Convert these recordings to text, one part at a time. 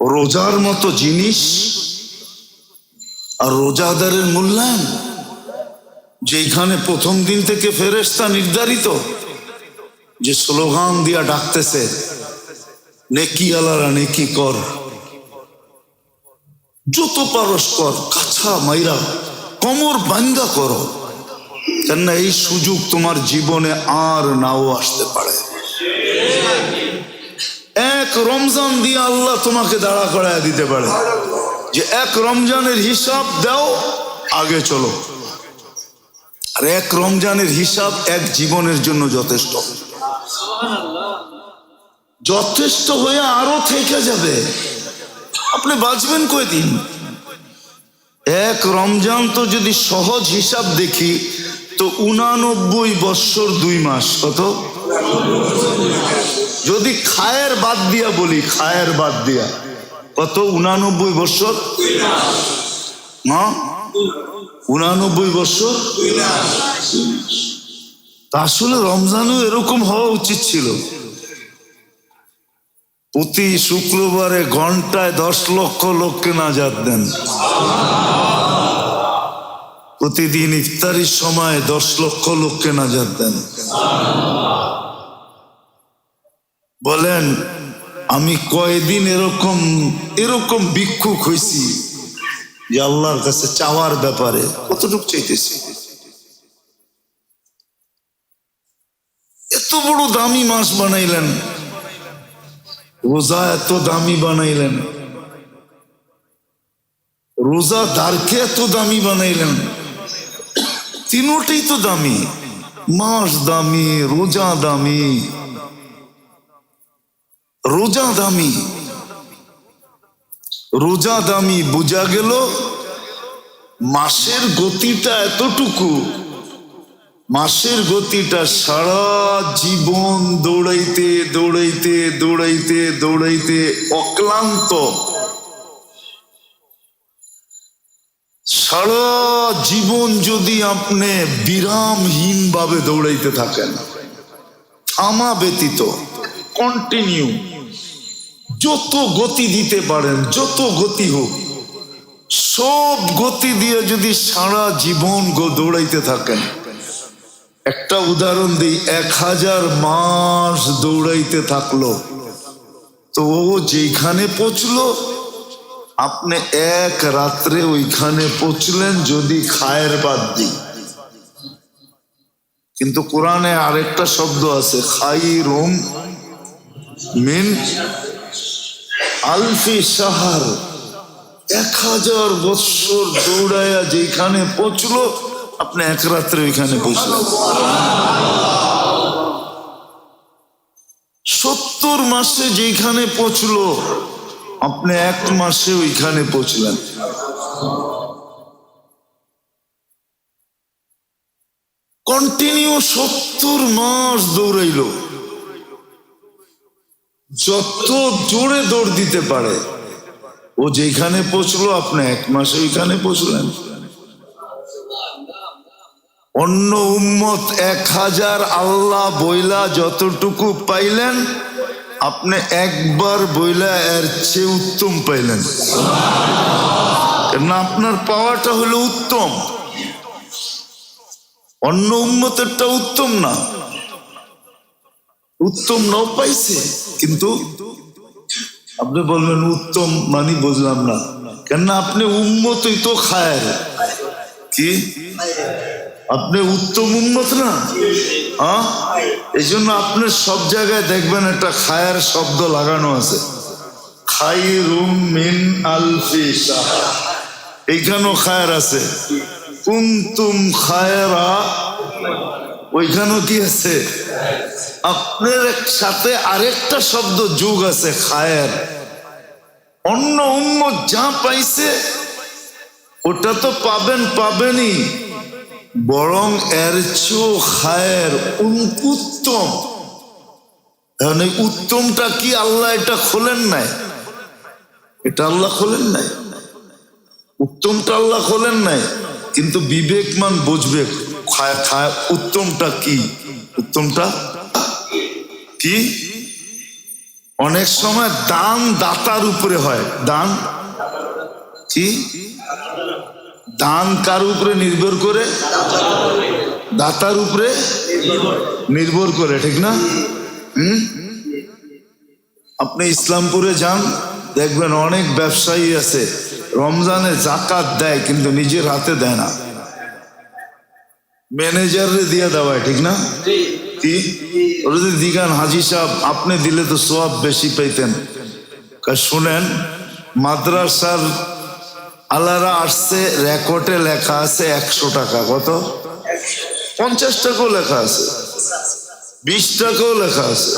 রোজার মতো জিনিস আর রোজাদারের মূল্যায়ন যেখানে প্রথম দিন থেকে ফেরেস্তা নির্ধারিত, যে স্লোগান দিয়া ডাকতেছে, নেকি আলারা নেকি কর। যত পারস কর, কাছা মাইরা কমর বান্দা করো। কেননা এই সুযোগ তোমার জীবনে আর নাও আসতে পারে। এক রমজান দিয়ে আল্লাহ তোমাকে দাঁড়া করায় দিতে পারে। যে এক রমজানের হিসাব দাও, আগে চলো। আর এক রমজানের হিসাব এক জীবনের জন্য যথেষ্ট। যথেষ্ট হয়ে আরও থেকে যাবে। আপনি বাঁচবেন কয়দিন? এক রমজান তো যদি সহজ হিসাব দেখি, তো উনানব্বই বৎসর দুই মাস, কত? যদি খায়ের বাদ দিয়া বলি, খায়ের বাদ দিয়া। কত? উনানব্বই না? উনানব্বই তা আসলে রমজানও এরকম হওয়া উচিত ছিল। প্রতি শুক্রবারে ঘন্টায় দশ লক্ষ লোককে নাজাত দেন। প্রতিদিন ইফতারির সময় দশ লক্ষ লোককে নাজাত দেন। বলেন, আমি কয়দিন এরকম এরকম ভিক্ষুক হয়েছি যে আল্লাহর কাছে চাওয়ার ব্যাপারে কতটুক চাইতেছি। এত বড় দামি মাস বানাইলেন, রোজা এত দামি বানাইলেন, রোজা দারকে এত দামি বানাইলেন, তিনোটাই তো দামি, মাস দামি, রোজা দামি। রোজা দামি। রোজা দামি বোঝা গেল, মাসের গতিটা এতটুকু। মাসের গতিটা সারা জীবন দৌড়াইতে দৌড়াইতে দৌড়াইতে দৌড়াইতে অক্লান্ত। সারা জীবন যদি আপনি বিরামহীন ভাবে দৌড়াইতে থাকেন, থামা ব্যতীত কন্টিনিউ যত গতি দিতে পারেন, যত গতি হোক, সব গতি দিয়ে যদি সারা জীবন দৌড়াইতে থাকেন, একটা উদাহরণ দিই, এক হাজার মাস দৌড়াইতে থাকল, তো ও যেখানে পৌঁছলো, আপনি এক রাত্রে ওইখানে পৌঁছলেন যদি খায়ের বাদ দিই। কিন্তু কোরআনে আরেকটা শব্দ আছে খাই রোম মিন আলফি সাহার, এক হাজার বৎসর দৌড়াইয়া যেখানে পৌঁছলো, আপনি এক রাত্রে ওইখানে পৌঁছলেন। সত্তর মাসে যেখানে পৌঁছলো, আপনি এক মাসে ওইখানে পৌঁছলেন। কন্টিনিউ সত্তর মাস দৌড়াইল। যত জোরে দৌড় দিতে পারে, ও যেখানে পৌঁছলো, আপনি এক মাসে ওইখানে পৌঁছলেন। অন্য উম্মত এক হাজার আল্লাহ বইলা যতটুকু পাইলেন, আপনি একবার বইলা এর চেয়ে উত্তম পাইলেন। না আপনার পাওয়াটা হলো উত্তম। অন্য উন্মতেরটা উত্তম না। উত্তম নাও পাইছে, কিন্তু আপনি বলবেন উত্তম মানে বুঝলাম না। কেননা আপনি উন্মতই তো খায়ের। কি? আপনি উত্তম উন্মত না? হ্যাঁ? এই জন্য আপনি সব জায়গায় দেখবেন একটা খায়ের শব্দ লাগানো আছে। খাই রুম মিন আলফি এইখানেও খায়ের আছে। কুন্তুম খায়রা ওইখানেও কি আছে? আপনার সাথে আরেকটা শব্দ যুগ আছে, খায়ের। অন্য উম্মত যা পাইছে, ওটা তো পাবেন পাবেনই। বরং এর চেয়েও খায়ের উত্তম উত্তমটা কি আল্লাহ এটা খোলেন নাই? এটা আল্লাহ খোলেন নাই। উত্তমটা আল্লাহ খোলেন নাই। কিন্তু বিবেকমান বুঝবে উত্তমটা কি? উত্তমটা কি? অনেক সময় দান দাতার উপরে হয়। দান কি? দান কার উপরে নির্ভর করে? দাতার উপরে নির্ভর করে, ঠিক না? হুম? আপনি ইসলামপুরে যান, দেখবেন অনেক ব্যবসায়ী আছে। রমজানে জাকাত দেয়, কিন্তু নিজের হাতে দেয় না। ম্যানেজারে দিয়ে দেওয়ায় ঠিক না? কি? যদি দিগান হাজি সাহেব আপনি দিলে তো সব বেশি পাইতেন। শুনেন মাদ্রাসার আলারা আসছে রেকর্ডে লেখা আছে একশো টাকা কত? পঞ্চাশ টাকাও লেখা আছে বিশ টাকাও লেখা আছে।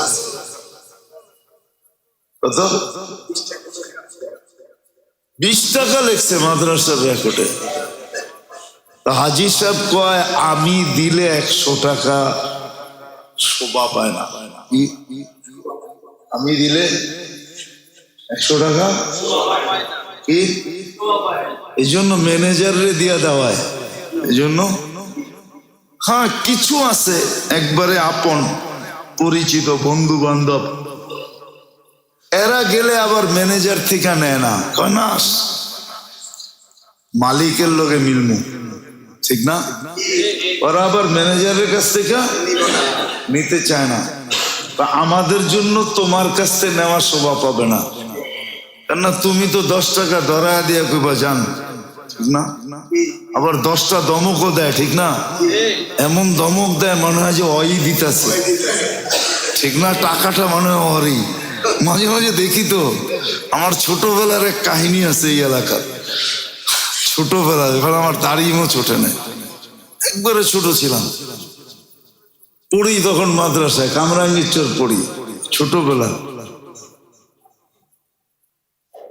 কত? বিশ টাকা লেখছে মাদ্রাসার রেকর্ডে। হাজি সাহেব কয়, আমি দিলে একশো টাকা শোভা পায় না। আমি দিলে একশো টাকা কি? এই জন্য ম্যানেজারে দিয়া দেওয়ায়। এই জন্য হ্যাঁ কিছু আছে, একবারে আপন, পরিচিত বন্ধু বান্ধব এরা গেলে আবার ম্যানেজার থেকে নেয় না। কয় না মালিকের লোকে মিলমু। ঠিক না? ওরা আবার ম্যানেজারের কাছ থেকে নিতে চায় না। তা আমাদের জন্য তোমার কাছ থেকে নেওয়া শোভা পাবে না। কেননা তুমি তো দশ টাকা ধরায় দিয়ে কইবা, জান। ঠিক না? আবার দশটা দমকও দেয়, ঠিক না? এমন দমক দেয় মনে হয় যে অই দিতেছে। ঠিক না? টাকাটা মনে হয় অরই মাঝে মাঝে দেখি তো, আমার ছোটবেলার এক কাহিনী আছে এই এলাকার। ছোটবেলায়, এবার আমার দাড়িও ছোটে নেই। একবারে ছোট ছিলাম। পড়ি তখন মাদ্রাসায়, কামরাঙ্গির চোর পড়ি, ছোটবেলা।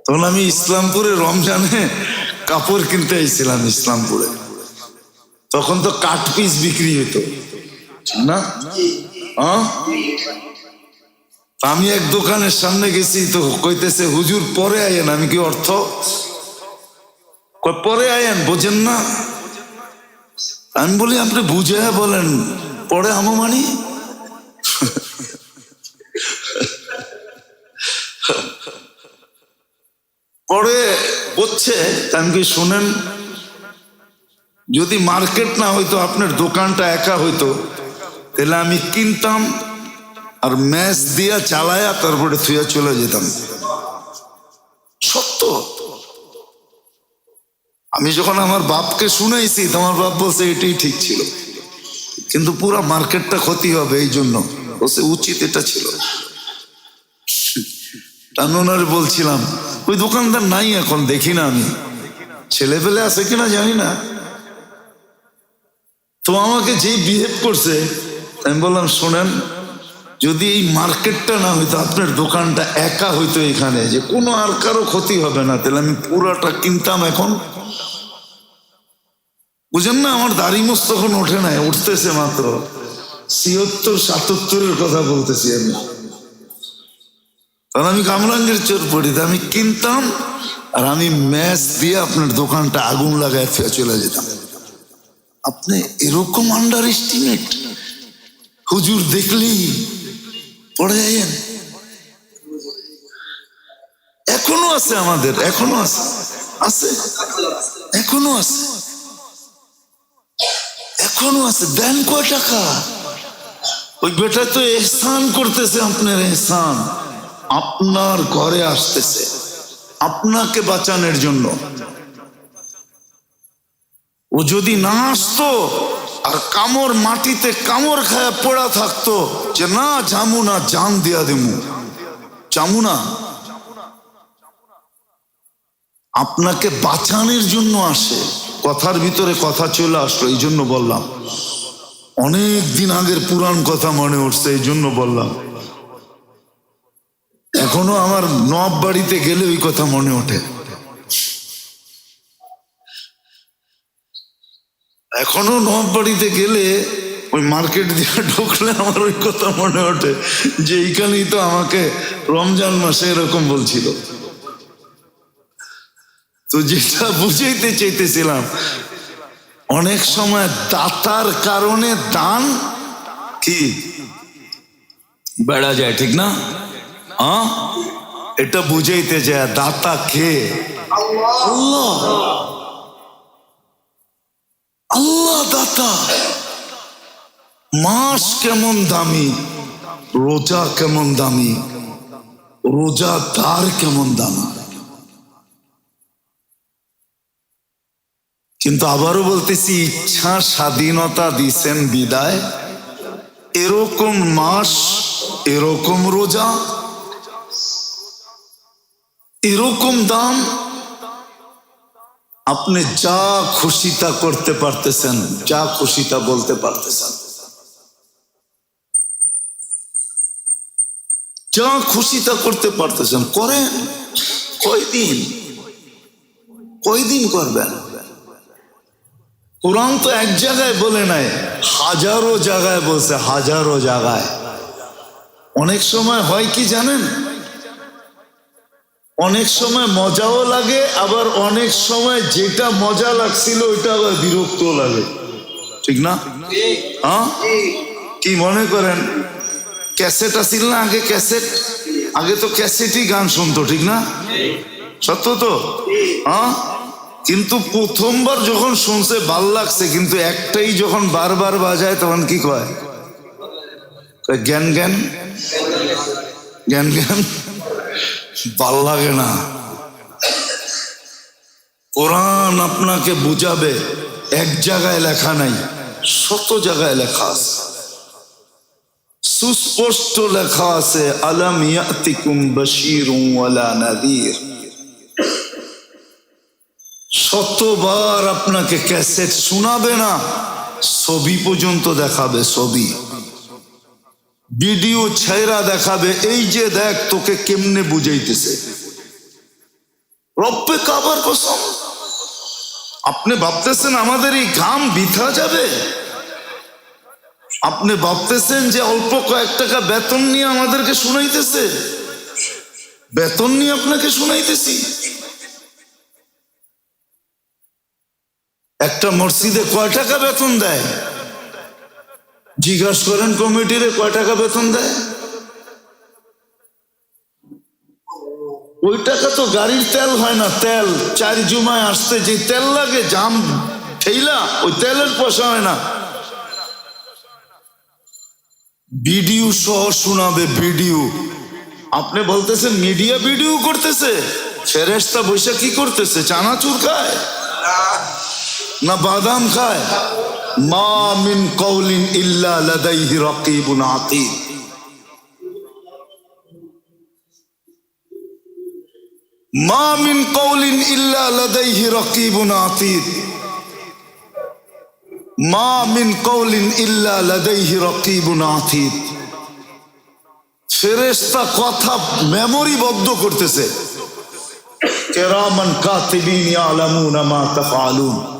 তখন আমি ইসলামপুরে রমজানে কাপড় কিনতে এসেছিলাম ইসলামপুরে। তখন তো কাঠ পিস বিক্রি হতো না? হ্যাঁ? আমি এক দোকানের সামনে গেছি, তো কইতেছে, হুজুর, পরে আইয়েন, আমি কি অর্থ পরে আয়েন, বোঝেন না? আমি বলি, আপনি বুঝে বলেন, পরে আমো মানি? পরে বলছে আমি শোনেন, যদি মার্কেট না হইতো, আপনার দোকানটা একা হইতো, তাহলে আমি কিনতাম আর ম্যাচ দিয়া চালায়া তারপরে থুয়া চলে যেতাম। আমি যখন আমার বাপকে শুনাইছি তোমার বাপ বলছে, এটাই ঠিক ছিল। কিন্তু পুরা মার্কেটটা ক্ষতি হবে এই জন্য। বলছে, উচিত এটা ছিল। বলছিলাম, ওই দোকানদার নাই এখন, দেখি না আমি। ছেলে পেলে আছে কিনা জানি না। তো আমাকে যে বিহেভ করছে, আমি বললাম, শোনেন, যদি এই মার্কেটটা না হইতো আপনার দোকানটা একা হইতো এখানে, যে কোনো আর কারও ক্ষতি হবে না। তাহলে আমি পুরাটা কিনতাম এখন। বুঝেন না, আমার দাড়ি মোস তখন ওঠে নাই, উঠতেছে মাত্র। ছিয়ত্তর, সাতাত্তরের কথা বলতেছি আমি। তখন আমি কামরাঙ্গের চোর পড়ি আমি কিনতাম আর আমি ম্যাচ দিয়ে আপনার দোকানটা আগুন লাগায় চলে যেতাম। আপনি এরকম আন্ডার এস্টিমেট হুজুর দেখলেই পড়ে যাইয়েন। এখনও আছে আমাদের, এখনও আছে। আছে? এখনও আছে। এখনও আছে, দেন কয় টাকা? ওই বেটা তো এহসান করতেছে আপনার এহসান। আপনার ঘরে আসতেছে। আপনাকে বাঁচানোর জন্য। ও যদি না আসতো, আর কামর মাটিতে কামড় খায়া পড়া থাকতো, যে না, জামু না, জান দিয়া দেমু। জামু না। আপনাকে বাঁচানোর জন্য আসে। কথার ভিতরে কথা চলে আসলো, এই জন্য বললাম। অনেক দিন আগের পুরাণ কথা মনে উঠছে, এই জন্য বললাম। এখনও আমার নব বাড়িতে গেলে ওই কথা মনে ওঠে। এখনও নব বাড়িতে গেলে ওই মার্কেট দিয়ে ঢুকলে আমার ওই কথা মনে ওঠে, যে এইখানেই তো আমাকে রমজান মাসে এরকম বলছিল। তো যেটা বুঝাইতে চাইতেছিলাম, অনেক সময় দাতার কারণে দান কি? বেড়া যায়, ঠিক না? এটা বুঝাইতে যায়, দাতা কে? আল্লাহ। আল্লাহ দাতা। মাস কেমন দামি, রোজা কেমন দামি, রোজা তার কেমন দামি? কিন্তু আবারও বলতেছি, ইচ্ছা স্বাধীনতা দিছেন বিদায়। এরকম মাস, এরকম রোজা, এরকম দাম আপনি যা খুশিতা করতে পারতেছেন, যা খুশিতা বলতে পারতেছেন। যা খুশিতা করতে পারতেছেন, করেন। কয়দিন? কয়দিন করবেন? কোরআন তো এক জায়গায় বলে নাই, হাজারো জায়গায় বলছে, হাজারো জায়গায়। অনেক সময় হয় কি জানেন? অনেক সময় মজাও লাগে, আবার অনেক সময় যেটা মজা লাগছিল ওইটা আবার বিরক্ত লাগে। ঠিক না? হ্যাঁ? কি মনে করেন? ক্যাসেট আসিল না আগে ক্যাসেট? আগে তো ক্যাসেটই গান শুনতো, ঠিক না? সত্য তো? হ্যাঁ? কিন্তু প্রথমবার যখন শুনছে, ভালো লাগছে, কিন্তু একটাই যখন বারবার বাজায়, তখন কি কয়? জ্ঞান জ্ঞান? জ্ঞান জ্ঞান? ভালো লাগে না। কোরআন আপনাকে বুঝাবে, এক জায়গায় লেখা নাই, শত জায়গায় লেখা আছে। সুস্পষ্ট লেখা আছে, আলাম ইয়াতিকুম বাশীরুম ওয়ালা নাযীর শতবার আপনাকে ক্যাসেট শোনাবে না, ছবি পর্যন্ত দেখাবে ছবি। ভিডিও ছেড়া দেখাবে, এই যে দেখ তোকে কেমনে বুঝাইতেছে। রব্বে কাবার কসম। আপনি ভাবতেছেন আমাদের এই ঘাম বিথা যাবে? আপনি ভাবতেছেন যে অল্প কয়েক টাকা বেতন নিয়ে আমাদেরকে শুনাইতেছে? বেতন নিয়ে আপনাকে শুনাইতেছি। একটা মসজিদে কয় টাকা বেতন দেয়? জিজ্ঞাসা করেন কমিটিরে কয় টাকা বেতন দেয়? ওই টাকা তো গাড়ির তেল হয় না, তেল। চার জুমায় আসতে যে তেল লাগে, জাম, ঠেইলা, ওই তেলের পয়সা হয় না। ভিডিও সহ শোনাবে, ভিডিও। আপনি বলতেছেন মিডিয়া ভিডিও করতেছে ফেরেস্তা বৈশা কি করতেছে, চানাচুর খায়? না বাদাম খায়? মা মিন কৌলিন ইল্লা লাদাইহি রাকিবুন আতীদ। মা মিন কৌলিন ইল্লা লাদাইহি রাকিবুন আতীদ। মা মিন কৌলিন ইল্লা লাদাইহি রাকিবুন আতীদ। ফেরেশতা কথা মেমোরিবদ্ধ করতেছে। কেরামান কাতিবিন ইয়ালামুনা মা তাফআলুন।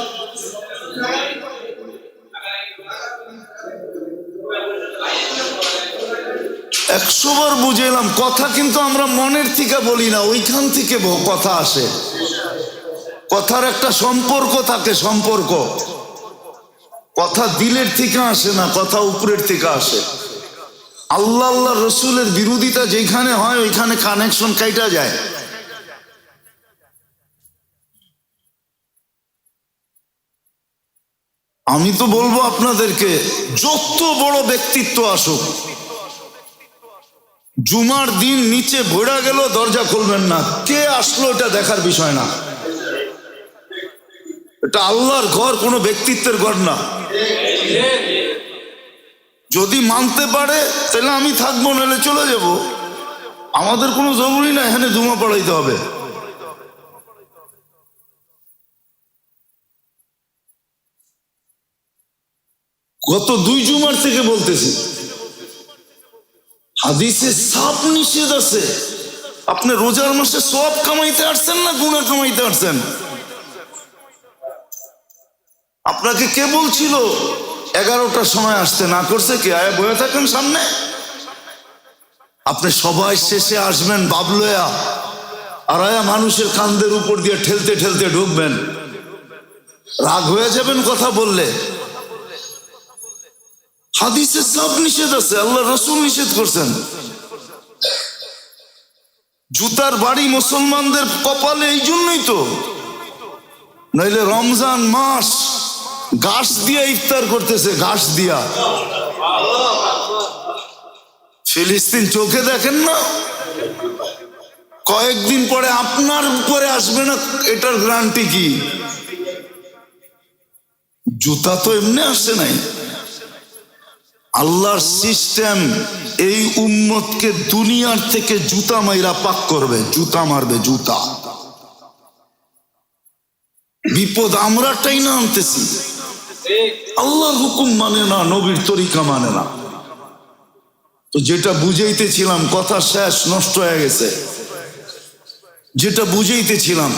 একশো বার বুঝেলাম কথা কিন্তু আমরা মনের থেকে বলি না, ওইখান থেকে কথা আসে। কথার একটা সম্পর্ক থাকে, সম্পর্ক। কথা দিলের থেকে আসে না, কথা উপরের থেকে আসে। আল্লাহ আল্লাহ রসুলের বিরোধিতা যেখানে হয়, ওইখানে কানেকশন কাইটা যায়। আমি তো বলব আপনাদেরকে, যত বড় ব্যক্তিত্ব আসুক জুমার দিন নিচে ভোড়া গেল, দরজা খুলবেন না। কে আসলো এটা দেখার বিষয় না। এটা আল্লাহর ঘর, কোনো ব্যক্তিত্বের ঘর না। যদি মানতে পারে, তাহলে আমি থাকব, নাহলে চলে যাব। আমাদের কোনো জরুরি না, এখানে জুমা পড়াইতে হবে। গত দুই জুমার থেকে বলতেছি। হাদিসে সাপ নিষেধ আছে। আপনি রোজার মাসে সব কামাইতে আসছেন না গুণা কামাইতে আসছেন? আপনাকে কে বলছিল, এগারোটার সময় আসতে না করছে কে? আয়া বয়ে থাকেন সামনে। আপনি সবাই শেষে আসবেন বাবলয়া। আর আয়া মানুষের কান্দের উপর দিয়ে ঠেলতে ঠেলতে ঢুকবেন। রাগ হয়ে যাবেন কথা বললে। হাদিসে সব নিষেধ আছে, আল্লাহ রসুল নিষেধ করছেন। জুতার বাড়ি মুসলমানদের কপালে এই জন্যই তো। নইলে রমজান মাস ঘাস দিয়া ইফতার করতেছে, ঘাস দিয়া। ফিলিস্তিন চোখে দেখেন না? কয়েকদিন পরে আপনার উপরে আসবে না, এটার গ্যারান্টি কি? জুতা তো এমনি আসে নাই। আল্লাহর সিস্টেম এই উম্মতকে দুনিয়ার থেকে জুতা মাইরা পাক করবে, জুতা মারবে, জুতা। বিপদ আমরাটাই না আনতেছি। আল্লাহর হুকুম মানে না, নবীর তরিকা মানে না। তো যেটা বুঝাইতেছিলাম, কথা শেষ, নষ্ট হয়ে গেছে। যেটা বুঝাইতেছিলাম,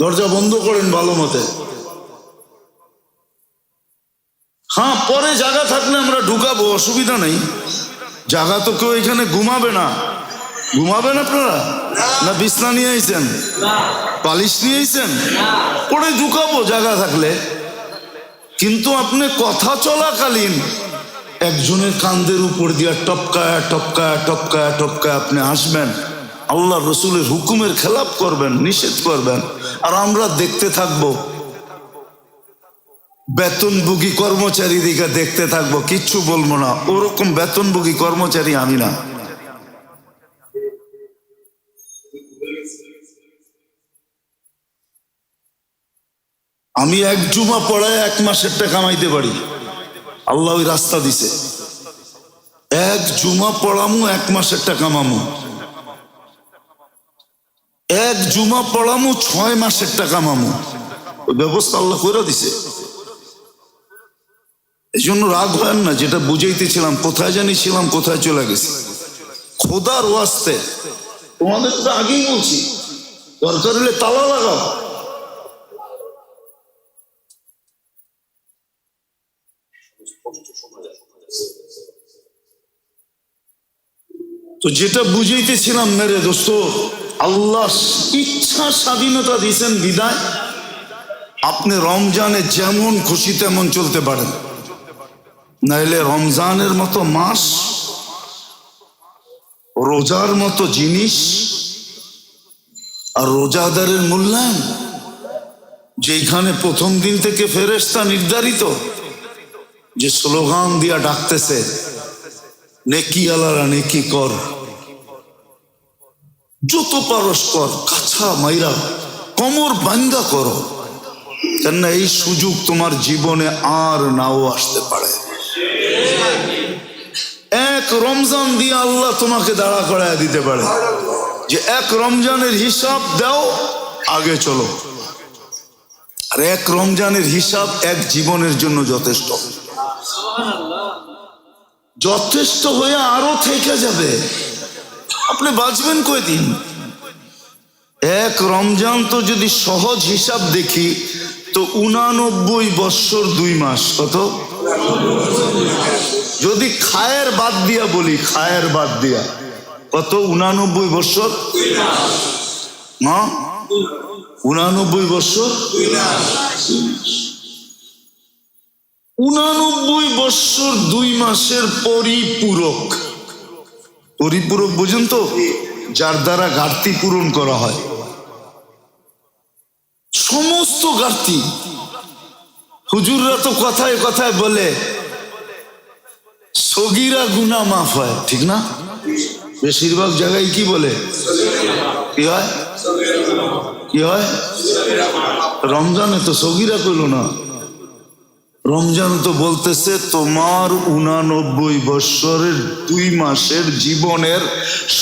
দরজা বন্ধ করেন ভালো মতে। হ্যাঁ পরে জায়গা থাকলে আমরা ঢুকাবো, অসুবিধা নেই। জায়গা তো কেউ এখানে ঘুমাবে না। ঘুমাবেন আপনারা? না, বিছনা নিয়ে আইছেন? পালিশ নিয়ে আইছেন? পরে ঢুকাবো জায়গা থাকলে। কিন্তু আপনি কথা চলাকালীন একজনের কান্দের উপর দিয়া টপকায় টপকায় টপকায় টপকায় আপনি আসবেন। আল্লাহ রসুলের হুকুমের খেলাপ করবেন, নিষেধ করবেন। আর আমরা দেখতে থাকব। বেতনভোগী কর্মচারী দিকে দেখতে থাকব, কিচ্ছু বলব না। ওরকম বেতনভোগী কর্মচারী আমি না। আমি এক জুমা পড়ায় এক মাসের টাকা কামাইতে পারি। আল্লাহ ওই রাস্তা দিছে। এক জুমা পড়ামু, এক মাসের টাকা কামামু এক জুমা পড়ামু, ছয় মাসের টাকা কামামু ব্যবস্থা আল্লাহ করে দিছে। এই জন্য রাগ হয় না, যেটা বুঝাইতেছিলাম, কোথায় জানি ছিলাম কোথায় চলে গেছি। খোদার ওয়াস্তে। তোমাদের তো আগেই বলছি, দরকার হলে তালা লাগাও। তো যেটা বুঝাইতেছিলাম মেরে দোস্ত, আল্লাহ ইচ্ছা স্বাধীনতা দিয়েছেন বিদায়। আপনি রমজানে যেমন খুশি তেমন চলতে পারেন। নাইলে রমজানের মতো মাস, রোজার মতো জিনিস আর রোজাদারের মূল্যায়ন যেখানে প্রথম দিন থেকে ফেরেস্তা নির্ধারিত, যে স্লোগান দিয়া ডাকতেছে, নেকি আলারা নেকি কর, যত পারস কর, কাছা মাইরা কমর বান্দা করো। কেননা এই সুযোগ তোমার জীবনে আর নাও আসতে পারে। এক রমজান দিয়ে আল্লাহ তোমাকে দাঁড়া করায় দিতে পারে। যে এক রমজানের হিসাব দাও, আগে চলো। আর এক রমজানের হিসাব এক জীবনের জন্য যথেষ্ট। যথেষ্ট হয়ে আরও থেকে যাবে। আপনি বাঁচবেন কয়দিন? এক রমজান তো যদি সহজ হিসাব দেখি, তো উনানব্বই বৎসর দুই মাস, কত? যদি খায়ের বাদ দিয়া বলি, খায়ের বাদ দিয়া। কত? উনানব্বই না? উনানব্বই বৎসর উনানব্বই বৎসর দুই মাসের পরিপূরক। পরিপূরক বুঝুন তো? যার দ্বারা ঘাটতি পূরণ করা হয়। সমস্ত ঘাটতি হুজুররা তো কথায় কথায় বলে, সগিরা গুনা মাফ হয়, ঠিক না? বেশিরভাগ জায়গায় কি বলে? কি হয়? কি হয়? রমজানে তো সগিরা কইল না। রমজান তো বলতেছে, তোমার উনানব্বই বৎসরের দুই মাসের জীবনের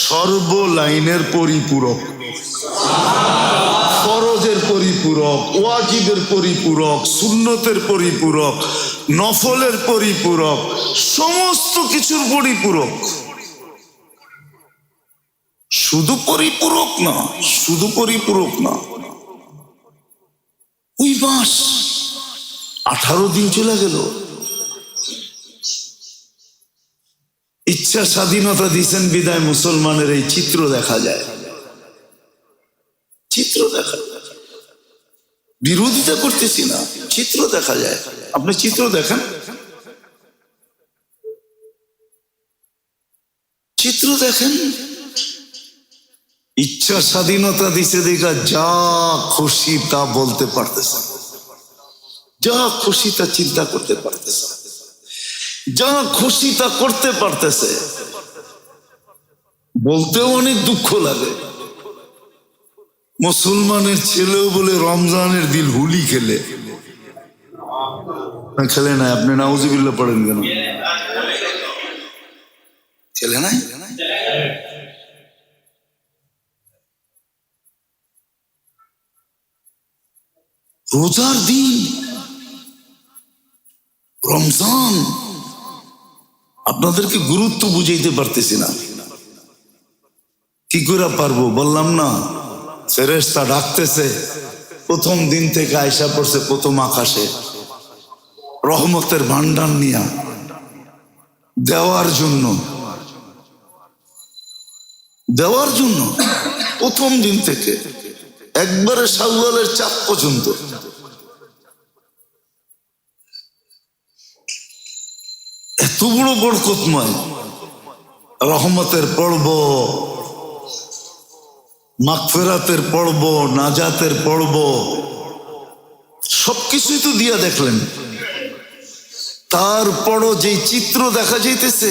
সর্বলাইনের পরিপূরক। ফরজের পরিপূরক ওয়াজিবের পরিপূরক, সুন্নতের পরিপূরক, নফলের পরিপূরক, সমস্ত কিছুর পরিপূরক। শুধু পরিপূরক না, শুধু পরিপূরক না। ওই মাস আঠারো দিন চলে গেল। ইচ্ছা স্বাধীনতা দিয়েছেন বিদায় মুসলমানের এই চিত্র দেখা যায় চিত্র দেখা যায় বিরোধিতা করতেছি না, চিত্র দেখা যায়। আপনি চিত্র দেখেন? চিত্র দেখেন? ইচ্ছা স্বাধীনতা দিছে দেখা, যা খুশি তা বলতে পারতেছে যা খুশি তা চিন্তা করতে পারতেছে যা খুশি তা করতে পারতেছে। বলতেও অনেক দুঃখ লাগে। মুসলমানের ছেলেও বলে রমজানের দিন হুলি খেলে। না, খেলে না আপনি নাউজিবিল্লা পড়েন কেন? খেলে নাই? রোজার দিন রমজান আপনাদেরকে গুরুত্ব বুঝাইতে পারতেছি না। কি করে পারব বললাম না। ফেরেস্তা ডাকতেছে, প্রথম দিন থেকে আয়সা পড়ছে প্রথম আকাশে। রহমতের ভান্ডার নিয়া দেওয়ার জন্য। দেওয়ার জন্য প্রথম দিন থেকে একবারে সাউয়ালের চাপ পর্যন্ত। এত বড় বরকতময় রহমতের পর্ব। মাগফেরাতের পর্ব নাজাতের পর্ব সবকিছুই তো দিয়া দেখলেন। তারপরও যে চিত্র দেখা যাইতেছে